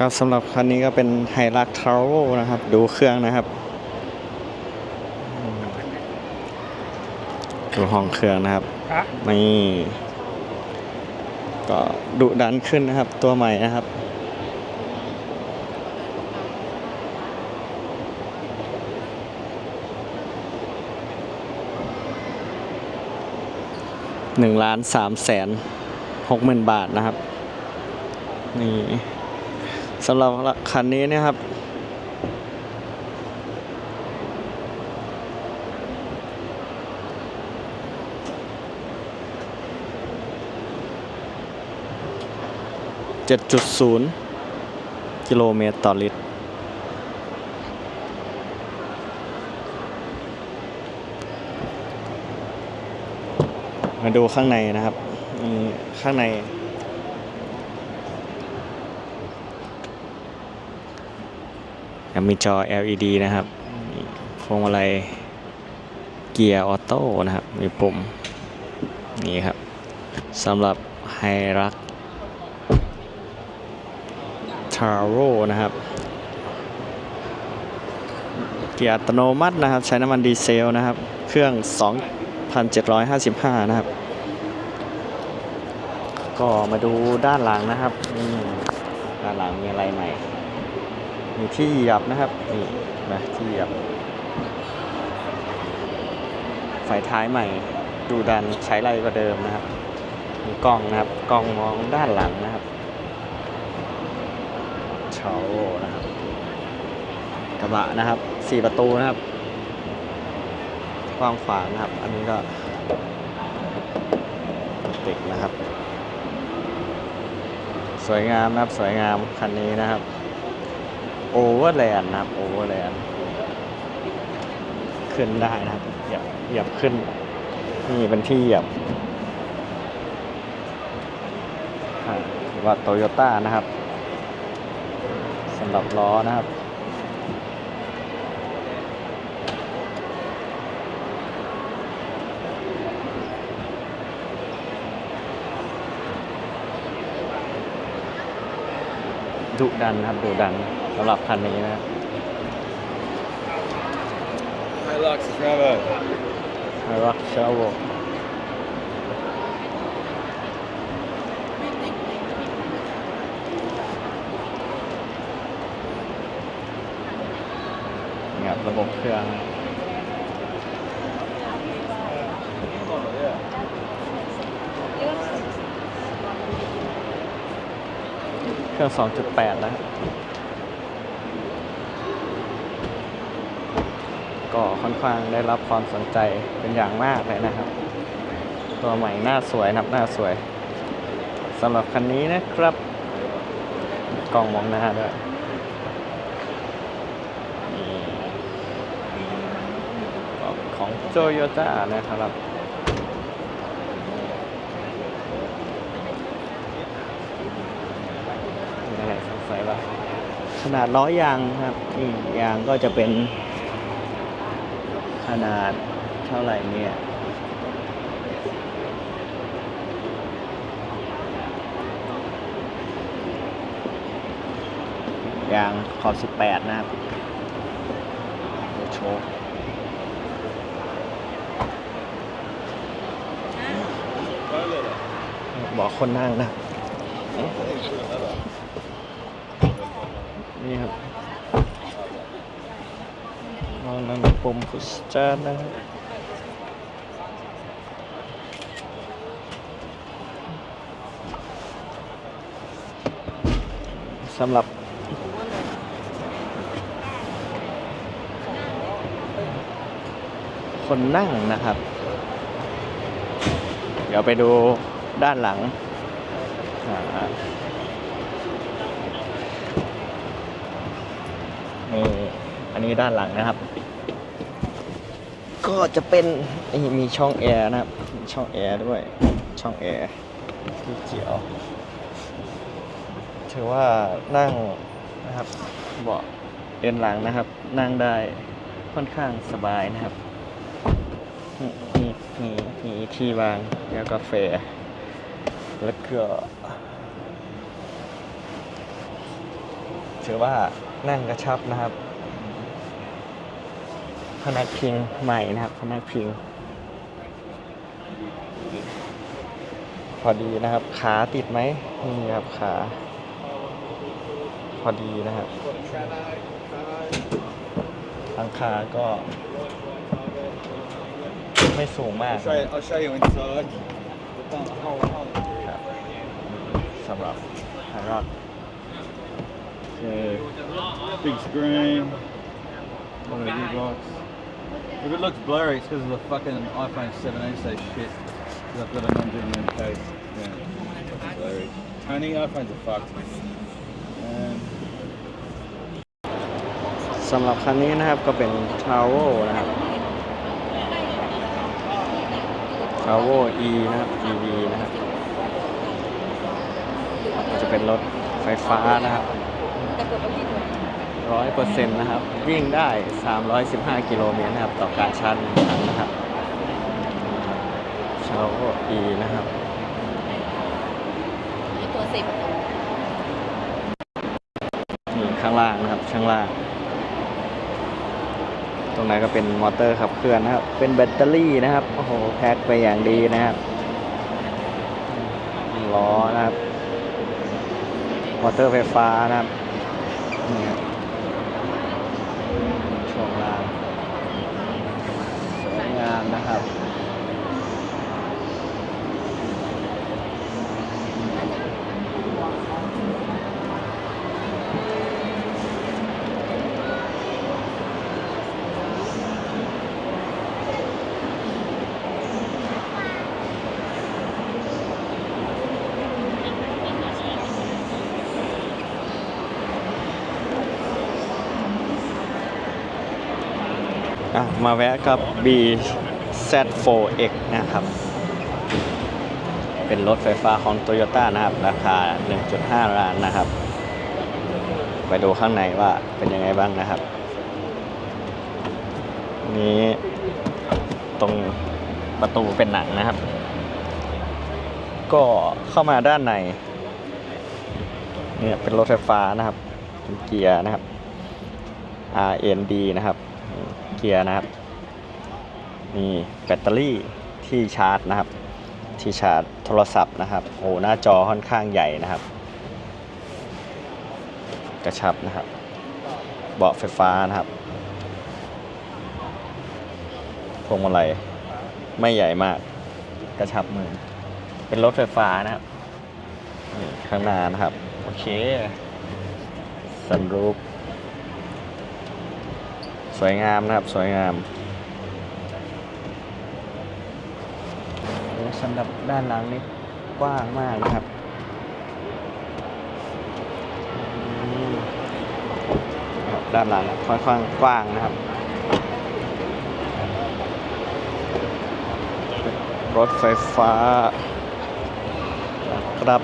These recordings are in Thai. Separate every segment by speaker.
Speaker 1: ครับสำหรับคันนี้ก็เป็นไฮรักทาวโนะครับ ดูเครื่องนะครับอืมดูห้องเครื่องนะครับ
Speaker 2: ครับ
Speaker 1: นี่ก็ดุดันขึ้นนะครับ ตัวใหม่นะครับหนึ่งล้านสามแสนหกหมื่นบาทนะครับ นี่ สำหรับคันนี้นะครับ 7.0 กิโลเมตรต่อลิตร มาดูข้างในนะครับ ข้างใน ยัง มีจอ LED นะครับพวงมาลัยเกียร์ออโต้นะครับ มีปุ่มนี่ครับสำหรับไฮรักทาโร่นะครับ เกียร์อัตโนมัตินะครับ ใช้น้ำมันดีเซลนะครับ เครื่อง 2,755 นะครับ ก็มาดูด้านหลังนะครับด้านหลังมีอะไรใหม่ มีที่เหยียบนะครับนี่นะที่เหยียบไฟท้ายใหม่ดูดันใช้ไรกว่าเดิมนะครับ มีกล้องนะครับกล้องมองด้านหลังนะครับเชานะครับ กระบะนะครับสี่ประตูนะครับกว้างขวางนะครับ อันนี้ก็ติดนะครับ สวยงามนะครับสวยงามคันนี้นะครับ โอเวอร์แลนด์นะครับโอเวอร์แลนด์ขึ้นได้นะครับเหยียบเหยียบขึ้น นี่เป็นที่เหยียบอ่าหรือว่าโตโยต้านะครับสำหรับล้อนะครับดุดันครับดุดัน สำหรับคันนี้นะครับ
Speaker 2: Hilux Travel
Speaker 1: ไฮรักเชลโวนี่ครับระบบเครื่องเครื่อง 2.8นะครับ ก็ค่อนข้างได้รับความสนใจเป็นอย่างมากเลยนะครับ ตัวใหม่หน้าสวยนับหน้าสวยสำหรับคันนี้นะครับ กล้องมองหน้าด้วยของโตโยต้านะครับขนาดล้อยางครับนี่ยางก็จะเป็น ขนาดเท่าไหร่เนี่ยยางขอบ 18 นะครับโชว์บอกคนนั่งนะ นี่ครับ นั่งปมพุชจานนะสำหรับคนนั่งนะครับ เดี๋ยวไปดูด้านหลังอ่า นี่ อันนี้ด้านหลังนะครับ ก็จะเป็นมีช่องแอร์นะครับ ช่องแอร์ด้วย ช่องแอร์ที่เขียว ถือว่านั่งนะครับเบาะเอ็นหลังนะครับ นั่งได้ค่อนข้างสบายนะครับ มีมีมีมีที่วางแก้วกาแฟแล้วก็ถือว่านั่งกระชับนะครับ พนักพิงใหม่นะครับพนักพิง พอดีนะครับ ขาติดไหมนี่ครับขา พอดีนะครับหลังคาก็ ไม่สูงมาก
Speaker 2: I'll show you, I'll show you inside.
Speaker 1: ครับสำหรับไฮรัก
Speaker 2: Yeah. Big screen. One of the big box. If it looks blurry, it's because of the fucking iPhone 17 say shit. Because I've got a non-genuine case. Yeah. it's blurry. Tony, iPhones are fucked. Um,
Speaker 1: สำหรับคันนี้นะครับก็เป็น t r a v e l นะครับ t r a v e l E นะครับ EV นะครับ จะเป็นรถไฟฟ้านะครับ ร้อยเปอร์เซ็นต์นะครับ วิ่งได้ 315 กิโลเมตรนะครับ ต่อการชาร์จหนึ่งครั้งนะครับ t r a v e l E นะครับ
Speaker 3: ตัวสิบ
Speaker 1: นี่ข้างล่างนะครับข้างล่าง ตรงนั้นก็เป็นมอเตอร์ขับเคลื่อนนะครับ เป็นแบตเตอรี่นะครับ โอ้โห แพ็คไปอย่างดีนะครับล้อนะครับ มอเตอร์ไฟฟ้านะครับนี่ครับช่วงล่างสวยงามนะครับ อะมาแวะกับ BZ4X นะครับ เป็นรถไฟฟ้าของ Toyota นะครับ ราคา 1.5 ล้านนะครับ ไปดูข้างในว่าเป็นยังไงบ้างนะครับ นี้ตรงประตูเป็นหนังนะครับ ก็เข้ามาด้านใน เนี่ยเป็นรถไฟฟ้านะครับเป็นเกียร์นะครับ RND นะครับ เกียร์นะครับมีแบตเตอรี่ที่ชาร์จนะครับ ที่ชาร์จโทรศัพท์นะครับโอ้หน้าจอค่อนข้างใหญ่นะครับ กระชับนะครับ เบาะไฟฟ้านะครับพวงมาลัยไม่ใหญ่มาก กระชับมือ เป็นรถไฟฟ้านะครับข้างหน้านะครับ โอเคสันรูป สวยงามนะครับ สวยงามสำหรับด้านหลังนี่กว้างมากนะครับอืมครับด้านหลังค่อนข้างกว้างนะครับ รถไฟฟ้าครับ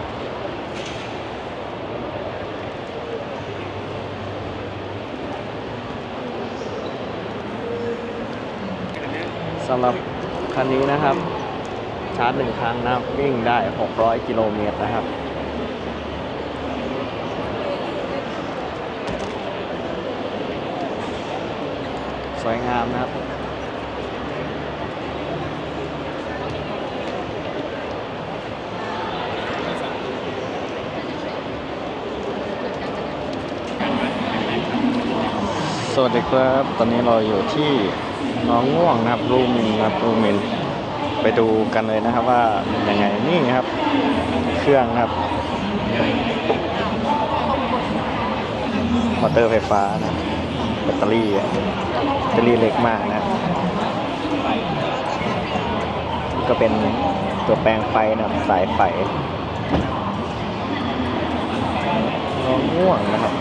Speaker 1: ำหรับคันนี้นะครับ ชาร์จหนึ่งครั้งนะวิ่งได้ 600 กิโลเมตรนะครับสวยงามนะครับ สวัสดีครับ ตอนนี้เราอยู่ที่ น้องง่วงนะครับรูมินนะครับรูมิน ไปดูกันเลยนะครับว่าเป็นยังไงนี่ครับ เครื่องนะครับมอเตอร์ไฟฟ้านะแบตเตอรี่แบตเตอรี่เล็กมากนะครับก็เป็นตัวแปลงไฟนะสายไฟน้องง่วงนะครับ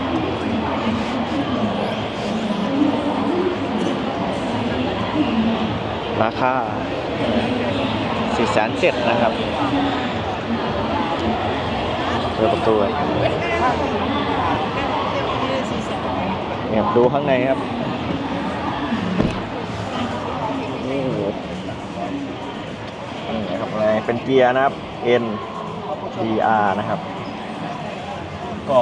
Speaker 1: ราคา4 7 0 0 0นะครับเปิดประตูเลยเนี่ยดูข้างในครับนี่นี่ครับอะไรเป็นเกียร์นะครับ N D R นะครับ ก็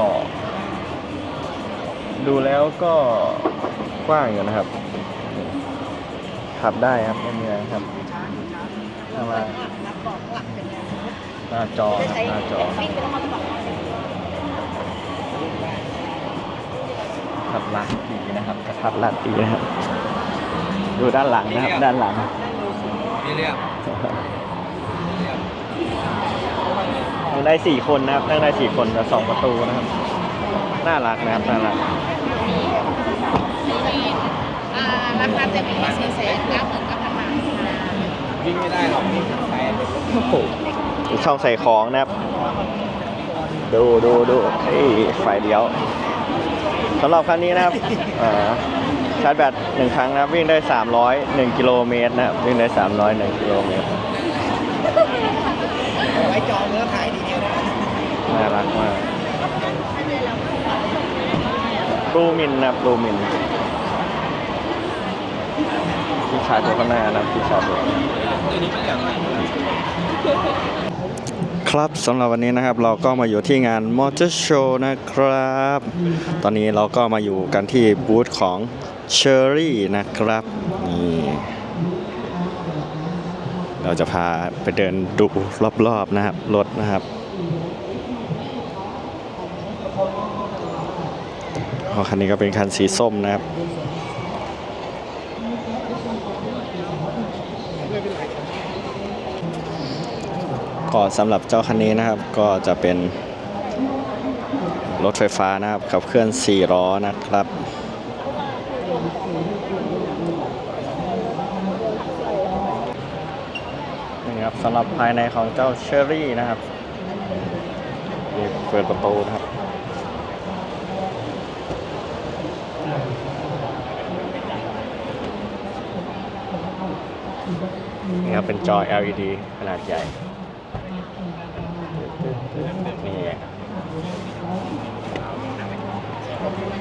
Speaker 1: ดูแล้วก็กว้างอยู่นะครับ ขับได้ครับไม่มีอะไรครับข้างล่างหน้าจอครับหน้าจอขับลัดดีนะครับกระทัดลัดดีนะครับ ดูด้านหลังนะครับ ด้านหลัง
Speaker 2: นี่เรียก
Speaker 1: นั่งได้สี่คนนะครับนั่งได้สี่คนกับสองประตูนะครับ น่ารักนะครับน่ารัก
Speaker 3: อ่าราคาเต็มที่สี่แสนเก้าหมื่นเก้าพันบาท
Speaker 2: วิ่งไม่ได้หรอกวิ่งแฟน
Speaker 1: โอ้โหมีช่องใส่ของนะครับ ดูดูดูเฮ้ยไฟเลี้ยวสำหรับคันนี้นะครับอ่อชาร์จแบตหนึ่งครั้งนะครับ วิ่งได้ 301กิโลเมตรนะครับ วิ่งได้ 301กิโลเมตร
Speaker 2: ไว้จองแล้วขายทีเดียวนะ
Speaker 1: น่ารักมากบลูมินนะครับรูมิน ชาร์จอยู่ข้างหน้านะครับที่ชาร์จอยู่ครับสำหรับวันนี้นะครับเราก็มาอยู่ที่งาน Motor Show นะครับ ตอนนี้เราก็มาอยู่กันที่บูธของ Cherry นะครับนี่เราจะพาไปเดินดูรอบๆนะครับรถนะครับคันนี้ก็เป็นคันสีส้มนะครับ ก็สำหรับเจ้าคันนี้นะครับก็จะเป็นรถไฟฟ้านะครับขับเคลื่อน 4 ล้อนะครับ นี่ครับสำหรับภายในของเจ้าเชอรี่นะครับนี่เปิดประตูนะครับนี่ครับเป็นจอ LED ขนาดใหญ่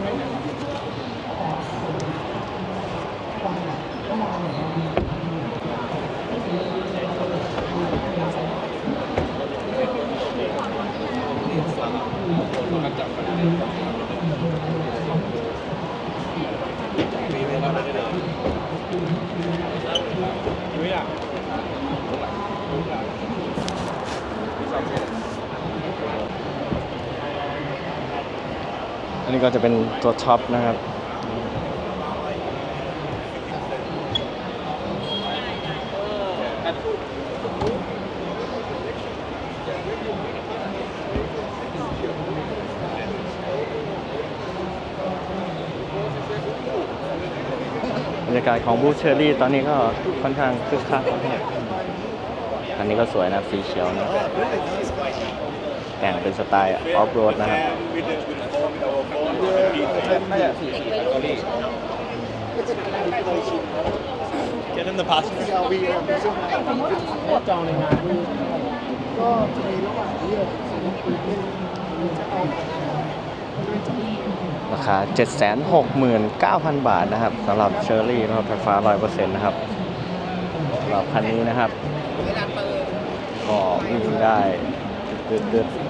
Speaker 1: Thank you. อันนี้ก็จะเป็นตัวท็อปนะครับบรรยากาศของบูธเชอรี่ตอนนี้ก็ค่อนข้างคึกคักครับอันนี้ก็สวยนะสีเขียวนะแต่งเป็นสไตล์ออฟโรดนะครับ
Speaker 2: Get in the passenger
Speaker 4: จองในงานหก็จะมีระหว่างนี้สมมติคุณเล่นจะเอา
Speaker 1: ราคา 769,000 บาทนะครับสำหรับเชอรี่รถไฟฟ้า 100%นะครับสำหรับคันนี้นะครับ ก็วิ่งได้ดืดๆ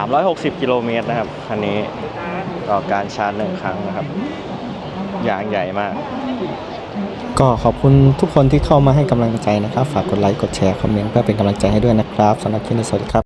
Speaker 1: 360 กิโลเมตรนะครับ คันนี้ต่อการชาร์จหนึ่งครั้งนะครับ ยางใหญ่มาก
Speaker 5: ก็ขอบคุณทุกคนที่เข้ามาให้กำลังใจนะครับ ฝากกดไลค์ กดแชร์ คอมเมนต์เพื่อเป็นกำลังใจให้ด้วยนะครับสำหรับคลิปนี้สวัสดีครับ